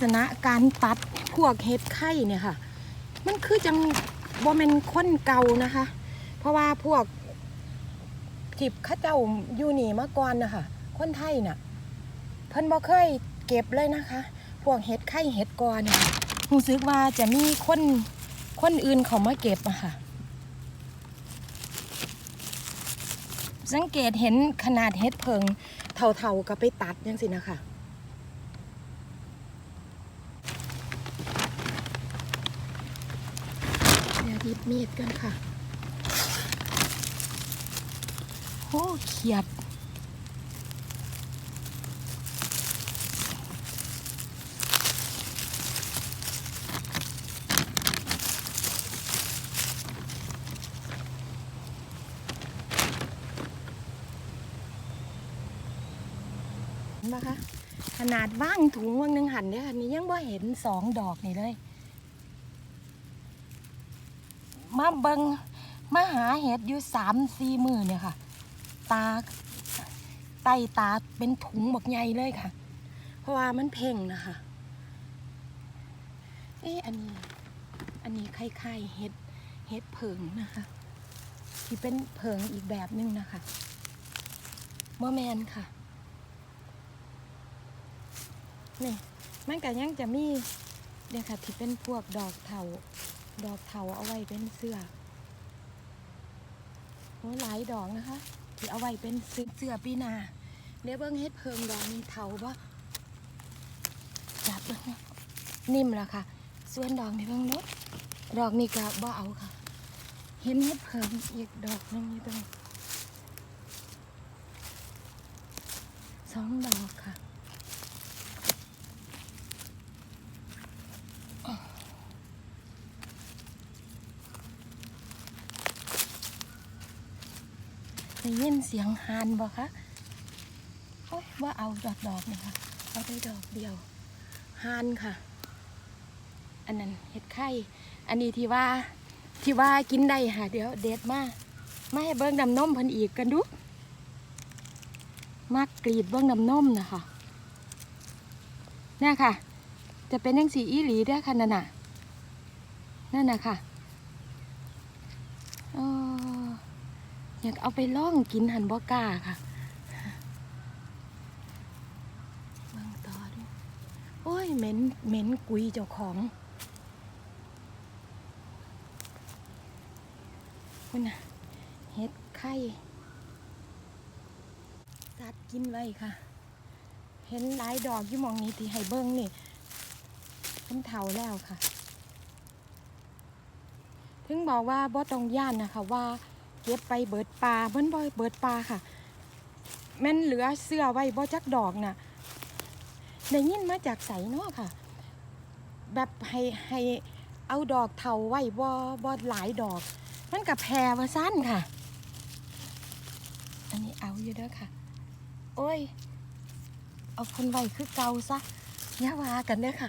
ษณะการตัดพวกเห็ดไข่เนี่ยค่ะ มันคือจังบ่แม่นคนเก่านะคะ เพราะว่าพวกทิบข้าเจ้าอยู่นี่มาก่อนนะคะคนไทยน่ะ เพิ่นบ่เคยเก็บเลยนะคะ พวกเห็ดไข่เห็ดกอเนี่ยรู้สึกว่าจะมีคนคนอื่นเขามาเก็บอะค่ะ สังเกตเห็นขนาดเห็ดเพิงเท่าๆกับไปตัดยังสินะคะ เดี๋ยวหยิ บมีดกันค่ะโอ้เขียดเห็นะคะ ขนาดว่างถุงว่างหนึ่งหันเนี่ยอันนี้ยังบ่เห็นสองดอกนี่เลย มาเบิงมาหาเห็ดอยู่สามสี่มือเนี่ยค่ะ ตาไตตาเป็นถุงบักใหญ่เลยค่ะ เพราะว่ามันเพ่งนะคะเอ๊อันนี้ อันนี้คล้ายๆเห็ดเห็ดเผิงนะคะ ที่เป็นเผิงอีกแบบหนึงนะคะมอแมนค่ะนี่มันก็ยังจะมีเนี่ยค่ะที่เป็นพวกดอกเถา ดอกเถาเอาไว้เป็นเสื้อโอ้หลายดอกนะคะ ที่เอาไว้เป็นเสื้อเสื้อปีนาเดี๋ยวเบิ้งเฮ็ดเพิงดอกมีเถาบ่จับบ่นิ่มและค่ะ ส่วนดอกนี่เบิ่งเนาะดอกนี่ก็บ่เอาค่ะ เห็นเฮ็ดเพิงอีกดอกหนึงนี่ตรงสองดอกค่ะ ได้ยินเสียงฮานบ่คะโอ้ยว่าเอาดอกดอกๆนะคะเอาได้ดอกเดียวฮานค่ะ อันนั้นเห็ดไข่อันนี้ที่ว่าที่ว่ากินได้ค่ะเดี๋ยวเด็ดมามาให้เบิ้งดำนมพิ่นอีกกันดูมากกรีดเบิ้งดำนมนะคะเนี่ยค่ะ จะเป็นยังสีอีหลีด้อค่ะนั่นน่ะนั่นน่ะค่ะอ๋อ อยากเอาไปล่องกินหันบอกล้าค่ะเบิ่งต่อดูโอ้ยเหม็นเหม็นกุยเจ้าของคุณน่ะเห็ดไข่สัตว์กินไว้ค่ะ เห็นหลายดอกอยู่มองนี้ที่ให้เบิ้งนี่เป็นเถาแล้วค่ะ ถึงบอกว่าบ่ต้องย่านนะคะว่า เก็บไปเบิดปลาเพิ่นบ่เบิดปลาค่ะ แม่นเหลือเสื้อไว้บ่จักดอกน่ะได้ยินมาจากไสเนาะค่ะ แบบให้ให้เอาดอกเถาไว้บ่บ่หลายดอก มันกับแพรว่าสั้นค่ะ อันนี้เอาอยู่เด้อค่ะ โอ้ย เอาคนไว้คือเก่าซะอย่าว่ากันเด้อค่ะ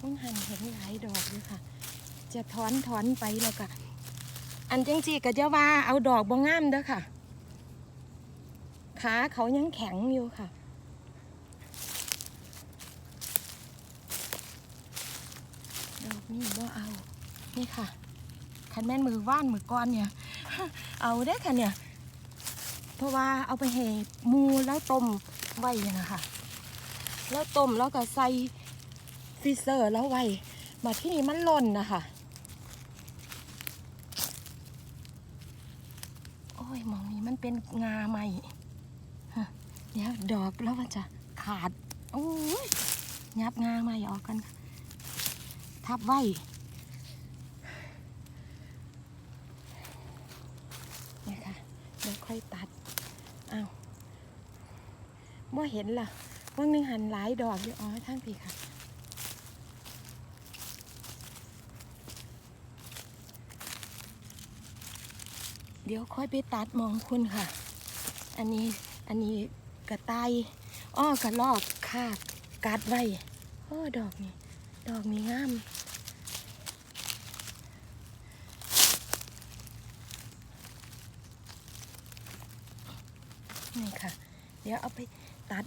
มันหันเห็นหลายดอกอยู่ค่ะ จะถอนถอนไปแล้วก็อันจังจีก็จะว่าเอาดอกบ่งามเด้อค่ะขาเขายังแข็งอยู่ค่ะ ดอกนี่บ่เอา นี่ค่ะ คันแม่นมือว่านมือก้อนเนี่ย เอาได้ค่ะเนี่ย เพราะว่าเอาไปให้หมูแล้วต้มไว้นะคะ แล้วต้มแล้วก็ใส่ฟรีเซอร์แล้วไว้มาที่นี่มันหล่นนะคะ อ้ยมองนี้มันเป็นงาใหม่เดี๋ยวดอกแล้วมันจะขาดโอ้ยยับงาใหม่ออกกันค่ะทับไว้นี่ค่ะเดี๋ยวค่อยตัดเอาว่าเห็นล่ะว่างนึงหันหลายดอกอยู่อ๋อทั้งพี่ค่ะ เดี๋ยวค่อยไปตัดมองคุณค่ะ อันนี้อันนี้กระต่ายอ้อกระลอกคาบกัดไว้โอ้ดอกนี่ดอกนี้งามนี่ค่ะ เดี๋ยวเอาไปตัด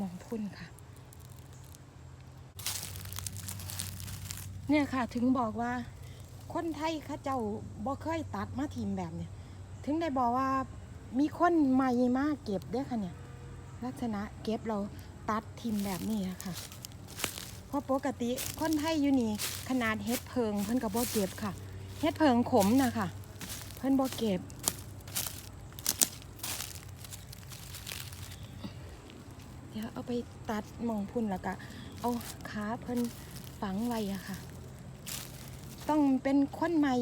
มองพุ่นค่ะ เนี่ยค่ะถึงบอกว่าคนไทยเข้าเจ้าบ่เคยตัดมาทีมแบบเนี่ย ถึงได้บอกว่ามีคนใหม่มากเก็บเด้ค่ะเนี่ย ลักษณะเก็บเราตัดทีมแบบนี้อะค่ะเพราะปกติคนไทยอยู่นี่ขนาดเฮ็ดเพิงเพิ่นก็บ่เก็บค่ะเฮ็ดเพิงขมนะคะเพิ่นบ่เก็บเดี๋ยวเอาไปตัดมองพุ่นแล้วก็เอาขาเพิ่นฝังไว้อะค่ะ ต้องเป็นคนใหม่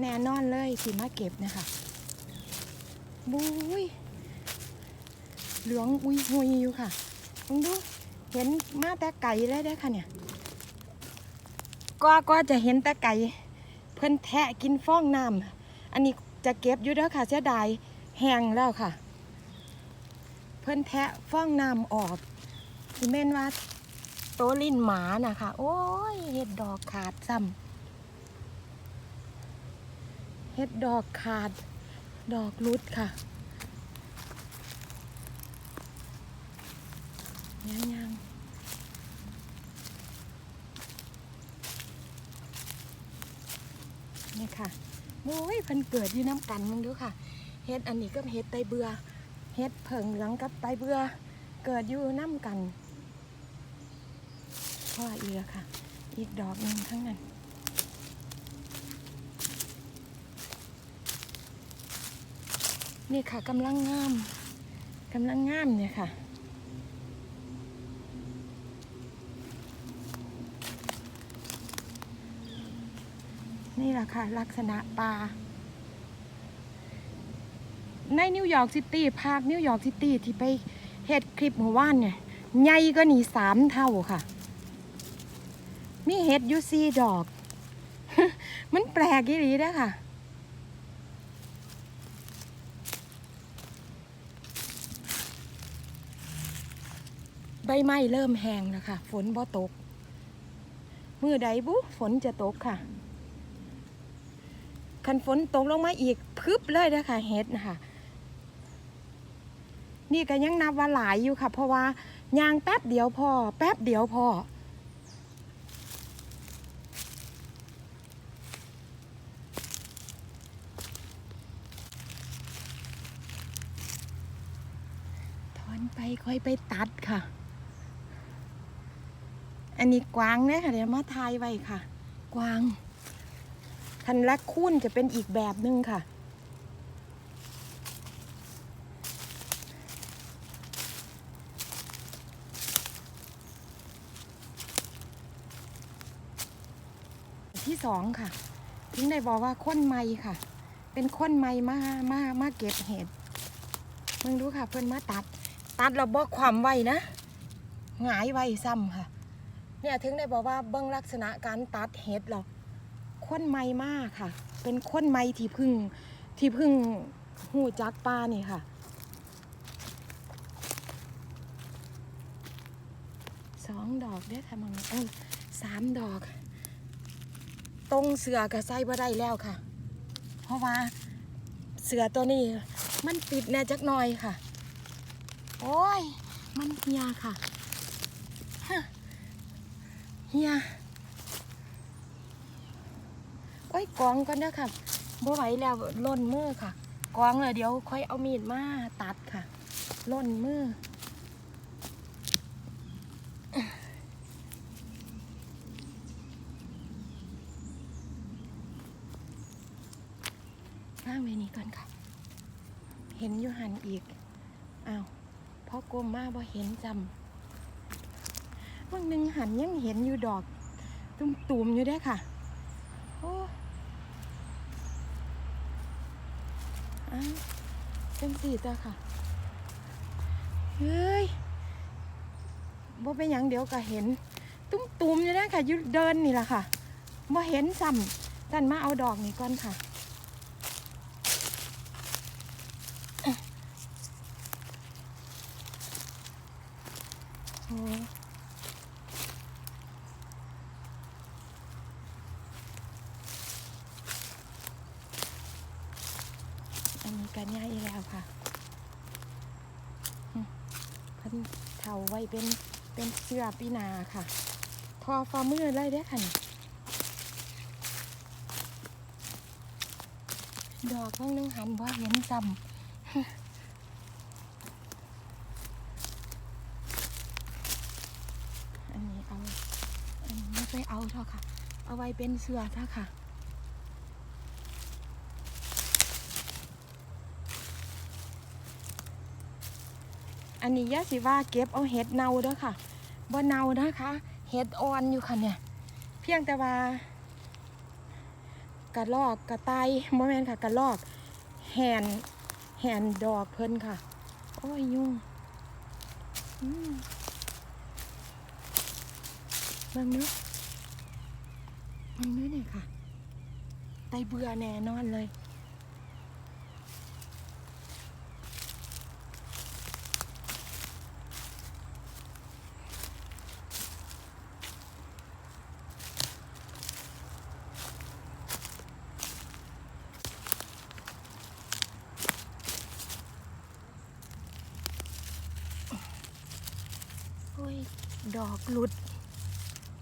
แน่นอนเลยสิมาเก็บนะคะ บุ้ยเหลืองอุยหุยอยู่ค่ะลองดูเห็นมาแต่ไก่เลยได้ค่ะเนี่ยก็ก็จะเห็นแต่ไก่เพิ่นแทะกินฟองน้ำอันนี้จะเก็บอยู่เด้อค่ะเสียดายแห้งแล้วค่ะ เพิ่นแทะฟองน้ำออกที่แม่นว่าโตลิ้นหมานะคะโอ้ยเห็ดดอกขาดซ้ำเห็ดดอกขาด ดอกรุดค่ะยังยังนี่ค่ะโอ้ยพิ่นเกิดอยู่น้ำกันมึงดูค่ะเฮ็ดอันนี้ก็เฮ็ดไตเบือเฮ็ดเผิงเหลืองกับไตเบือเกิดอยู่น้ำกันพ่ออีกค่ะ อีกดอกหนึ่งทั้งนั้น นี่ค่ะกำลังงามกำลังงามเนี่ยค่ะ นี่แหละค่ะ ลักษณะปลาในนิวยอร์กซิตี้ภาคนิวยอร์กซิตี้ที่ไปเฮ็ดคลิปเมื่อวานเนี่ยใหญ่ก็หนีสามเท่าค่ะ มีเห็ดยูซีดอก มันแปลกอีหลีเด้อค่ะ บไม้เริ่มแห้งแล้วค่ะ ฝนบ่ตก มือใดบุฝนจะตกค่ะ คันฝนตกลงมาอีกพึบเลยนะคะเฮ็ดนะคะนี่ก็ยังนับว่าหลายอยู่ค่ะ เพราะว่ายางแป๊บเดียวพอ แป๊บเดียวพอถอนไปค่อยไปตัดค่ะ อันนี้กวางเนี่ยค่ะเดี๋ยวมาทายไว้ค่ะ กวางคันละคูนจะเป็นอีกแบบหนึงค่ะ ที่สองค่ะถึงได้บอกว่าค้นไม้ค่ะ เป็นค้นไม้มามามาเก็บเห็ดมึงดูค่ะ เพื่อนมาตัด ตัดเราบอกความไวนะหงายไวซ้ำค่ะ เนี่ยถึงได้บอกว่าเบื้องลักษณะการตัดเห็ดเราค้นไม้มากค่ะ เป็นค้นไม้ที่พึ่งที่พึ่งหูจักปลานี่ค่ะ สองดอกเด้อค่ะมังโอ้ยสามดอก ตรงเสือกับไส้บ่ได้แล้วค่ะ เพราะว่าเสือตัวนี้มันติดแน่จักหน่อยค่ะ โอ้ย มันเฮียค่ะ เฮียโอ้ยกองก่อนเด้อค่ะบ่ไหวแล้วล่นมือค่ะ กองเลยเดี๋ยวค่อยเอามีดมาตัดค่ะล่นมือข้างเวนี้ก่อนค่ะ เห็นอยู่หันอีก อ้าวพอกลมมาบ่เห็นจำ วันหนึ่งหันยังเห็นอยู่ดอกตุ่มๆอยู่ได้ค่ะโอ้อ้าเป็นสีจ้ะค่ะ เฮ้ยบ่เป็นยังเดี๋ยวก็เห็น ตุ้มๆอยู่ได้ค่ะยู่เดินนี่แหละค่ะบ่เห็นซ้ำจันมาเอาดอกนี่ก่อนค่ะ โอ้อั พันย่าอีกแล้วค่ะอืมเพิ่นเท่าไว้เป็นเป็นเสื้อปีนาค่ะ ทอฝ่ามือเลยเด้อค่ะนี่ดอกนึงนึงหันบ่เห็นจำอันนี้เอา อันนี้ไม่ไปเอาเท่าค่ะ เอาไว้เป็นเสื้อเท่าค่ะ อันนี้ยาสิว่าเก็บเอาเห็ดเน่าเด้อค่ะบ่เน่านะคะ เห็ดอ่อนอยู่ค่ะเนี่ย เพียงแต่ว่ากระลอกกระตายโมแมนค่ะกระลอกแหนแหนดอกเพิ่นค่ะ โอ้ยยุ่งบิ่งเนื้อบิ่งเนื้อเนี่ยค่ะไตเบื่อแน่นอนเลย โอ้ย ดอกหลุด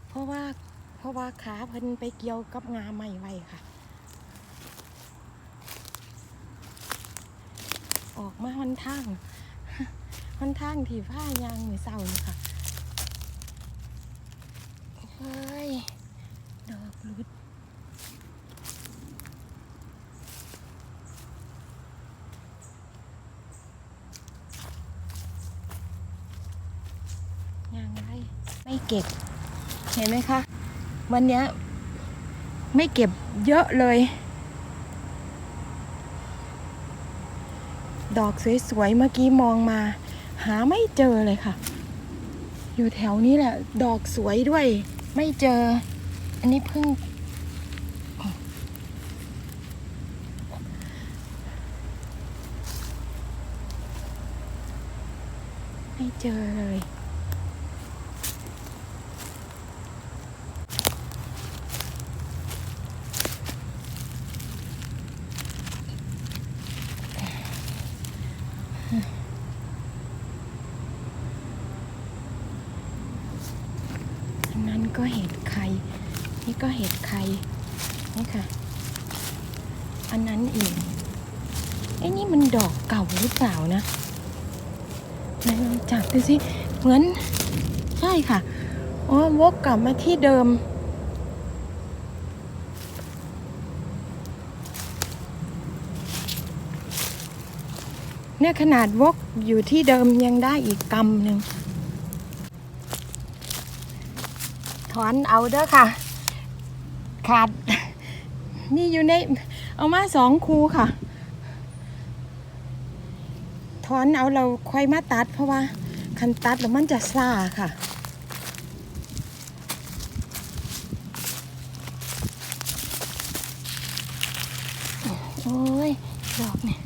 เพราะว่าเพราะว่าขาเพิ่นไปเกี่ยวกับงาใหม่ไว้ค่ะ ออกมาหนทางหนทางที่ผ้ายางมือเศร้าเลยค่ะเฮ้ยดอกหลุด ยังไงไม่ เก็บ เห็นไหมคะ วันนี้ไม่เก็บเยอะเลย ดอกสวยๆเมื่อกี้มองมา หาไม่เจอเลยค่ะ อยู่แถวนี้แหละ ดอกสวยด้วย ไม่เจอ อันนี้เพิ่งไม่เจอเลย นนั้นก็เห็ดไข่ นี่ก็เห็ดไข่ นี่ค่ะ อันนั้นอีกไอ้นี่มันดอกเก่าหรือเปล่านะไหนลองจับดูสิ เหมือน ใช่ค่ะ อ๋อ วกกลับมาที่เดิม เนี่ยขนาดวกอยู่ที่เดิมยังได้อีกกำหนึ่งถอนเอาเด้อค่ะ ขาด นี่อยู่ใน เอามาสองคูค่ะ ถอนเอาเราค่อยมาตัด เพราะว่าคันตัดแล้วมันจะซ่าค่ะโอ้ยดอกเนี่ย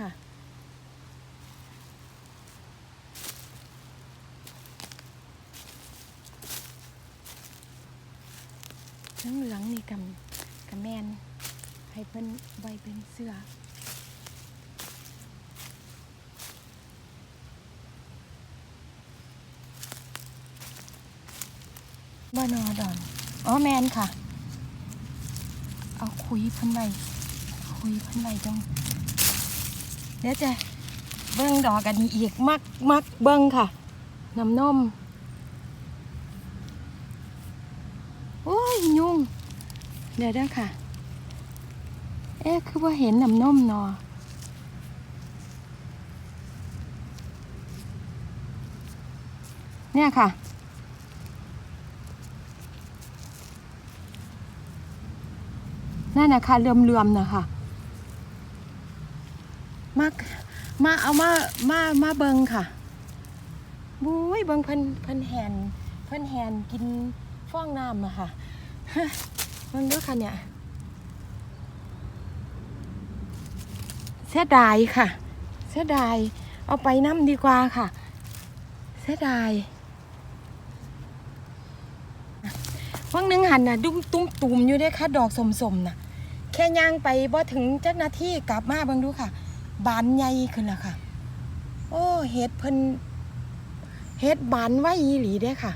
ค่ะทั้งเหลืองนี่กับกับแมนให้เพิ่นใบเป็นเสื้อบ่นอดอน อ๋อแมนค่ะ เอาคุยเพิ่นไว้คุยเพิ่นไว้จัง เดี๋ยวจะเบิ้งดอกกันนี้อีกมักมักเบิ้งค่ะน้ำนมโอ้ยยุ่ง เดี๋ยวด้ค่ะ เอ๊ะคือว่าเห็นน้ำนมนอเนี่ยค่ะ นั่นนะคะเลื่อมๆนะคะ มามาเอามามามาเบิงค่ะบุ้ยเบิงเพิ่นเพิ่นแหนเพิ่นแหนกินฟองน้ำอะค่ะมันดูค่ะเนี่ยเสียดายค่ะเสียดายเอาไปน้ำดีกว่าค่ะเสียดายวังนึงหันน่ะดุ้มตุ้มตุมอยู่ด้วยค่ะ ดอกสมๆน่ะ แค่ย่างไปบ่ถึงจักนาทีกลับมาเบิ่งดูค่ะ บานใหญ่ขึ้นแล้วค่ะ โอ้เฮ็ดเพิ่นเฮ็ดบานไว้อีหลีเด้ค่ะ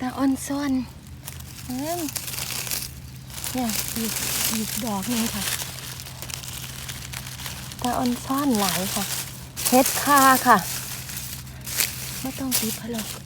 ตาอ่อนซ่อนเอ้ยเนี่ยอีกอีกดอกหนึงค่ะ ตาอ่อนซ่อนหลายค่ะเฮ็ดคาค่ะ ไม่ต้องตีพะลอก